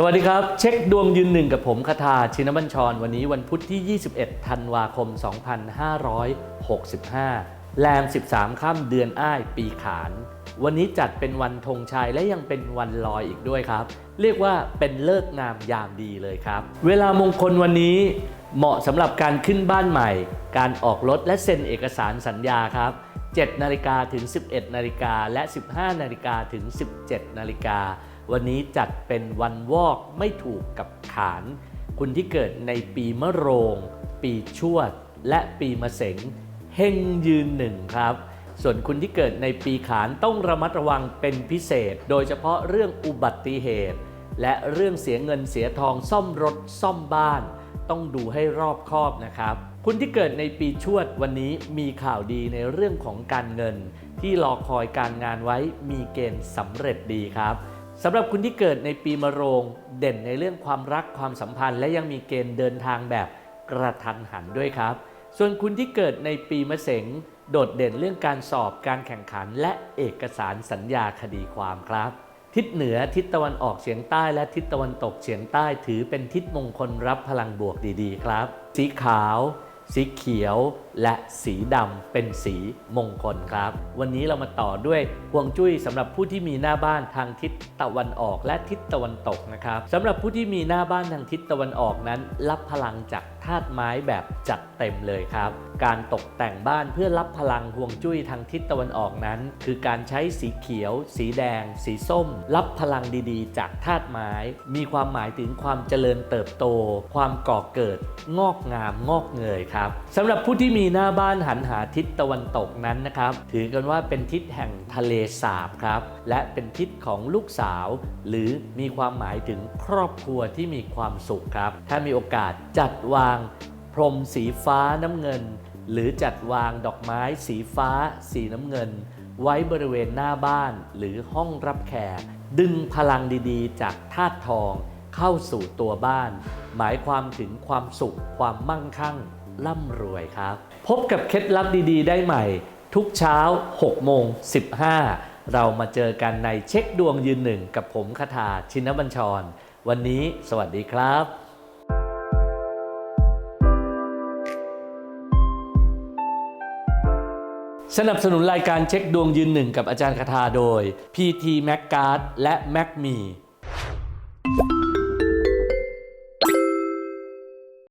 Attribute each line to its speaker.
Speaker 1: สวัสดีครับ เช็คดวงยืนหนึ่งกับผมคาทาชินบัญชร วันนี้วันพุธที่ 21 ธันวาคม 2565 แรม 13 ค่ำเดือนอ้ายปีขาน วันนี้จัดเป็นวันธงชัยและยังเป็นวันลอยอีกด้วยครับ เรียกว่าเป็นเลิกงามยามดีเลยครับ เวลามงคลวันนี้เหมาะสำหรับการขึ้นบ้านใหม่ การออกรถและเซ็นเอกสารสัญญาครับ7นาฬิกาถึง 11นาฬิกาและ 15นาฬิกาถึง 17นาฬิกา วันนี้จัดเป็นวันวอกไม่ถูกกับขาน คุณที่เกิดในปีมะโรง ปีชวด และปีมะเสงเฮงยืนหนึ่งครับ ส่วนคุณที่เกิดในปีขานต้องระมัดระวังเป็นพิเศษ โดยเฉพาะเรื่องอุบัติเหตุ และเรื่องเสียเงินเสียทองซ่อมรถซ่อมบ้าน ต้องดูให้รอบคอบนะครับ คุณที่เกิดในปีชวดวันนี้มีข่าวดีในเรื่องของการเงิน ที่รอคอยการงานไว้มีเกณฑ์สำเร็จดีครับ สำหรับคุณที่เกิดในปีมะโรง เด่นในเรื่องความรักความสัมพันธ์ และยังมีเกณฑ์เดินทางแบบกระทันหันด้วยครับ ส่วนคุณที่เกิดในปีมะเสงโดดเด่นเรื่องการสอบการแข่งขัน และเอกสารสัญญาคดีความครับ ทิศเหนือทิศตะวันออกเฉียงใต้ และทิศตะวันตกเฉียงใต้ถือเป็นทิศมงคลรับพลังบวกดีๆ ครับ สีขาว สีเขียวและสีดำเป็นสีมงคลครับ วันนี้เรามาต่อด้วยฮวงจุ้ยสำหรับผู้ที่มีหน้าบ้านทางทิศตะวันออกและทิศตะวันตกนะครับสำหรับผู้ที่มีหน้าบ้านทางทิศตะวันออกนั้น รับพลังจากธาตุไม้แบบจัดเต็มเลยครับ การตกแต่งบ้านเพื่อรับพลังฮวงจุ้ยทางทิศตะวันออกนั้น คือการใช้สีเขียว สีแดง สีส้ม รับพลังดีๆ จากธาตุไม้ มีความหมายถึงความเจริญเติบโต ความก่อเกิด งอกงามงอกเงยครับสำหรับผู้ที่มีหน้าบ้านหันหาทิศตะวันตกนั้นนะครับ ถือกันว่าเป็นทิศแห่งทะเลสาบครับ และเป็นทิศของลูกสาว หรือมีความหมายถึงครอบครัวที่มีความสุขครับ ถ้ามีโอกาสจัดวาง พรมสีฟ้าน้ำเงิน หรือจัดวางดอกไม้สีฟ้า สีน้ำเงิน ไว้บริเวณหน้าบ้านหรือห้องรับแขกดึงพลังดีๆ จากธาตุทองเข้าสู่ตัวบ้าน หมายความถึงความสุขความมั่งคั่ง ร่ำรวยครับ พบกับเคล็ดลับดีๆ ได้ใหม่ ทุกเช้า6โมง15 เรามาเจอกันในเช็คดวงยืนหนึ่งกับผมคาถาชินบัญชร วันนี้สวัสดีครับสนับสนุนรายการเช็คดวงยืนหนึ่งกับอาจารย์คาถาโดย PT m a c g a r d และ m a c m e